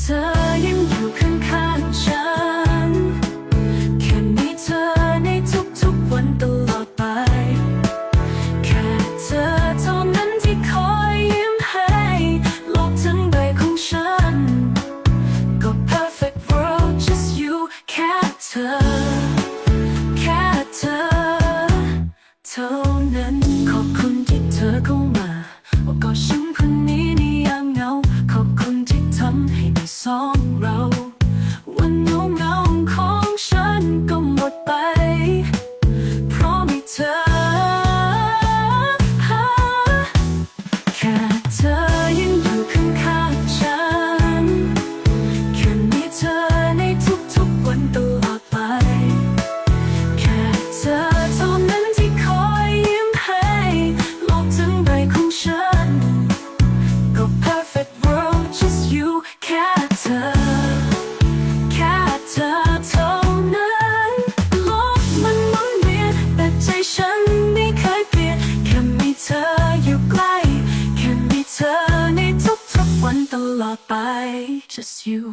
เธอยังอยู่ข้างๆฉัน แค่มีเธอในทุกๆวันตลอดไป แค่เธอเท่านั้นที่คอยยิ้มให้โลกทั้งใบของฉัน ก็ perfect world just you แค่เธอ แค่เธอ เท่านั้นขอบคุณที่เธอเข้ามา เรา วันเหงาเงาของฉันก็หมดไป เพราะมีเธอ แค่เธอยังอยู่ข้างๆฉัน แค่มีเธอในทุกๆวันตลอดไป แค่เธอเท่านั้นที่คอยยิ้มให้ โลกทั้งใบของฉัน ก็ perfect world just you แค่เธอ brought by just you.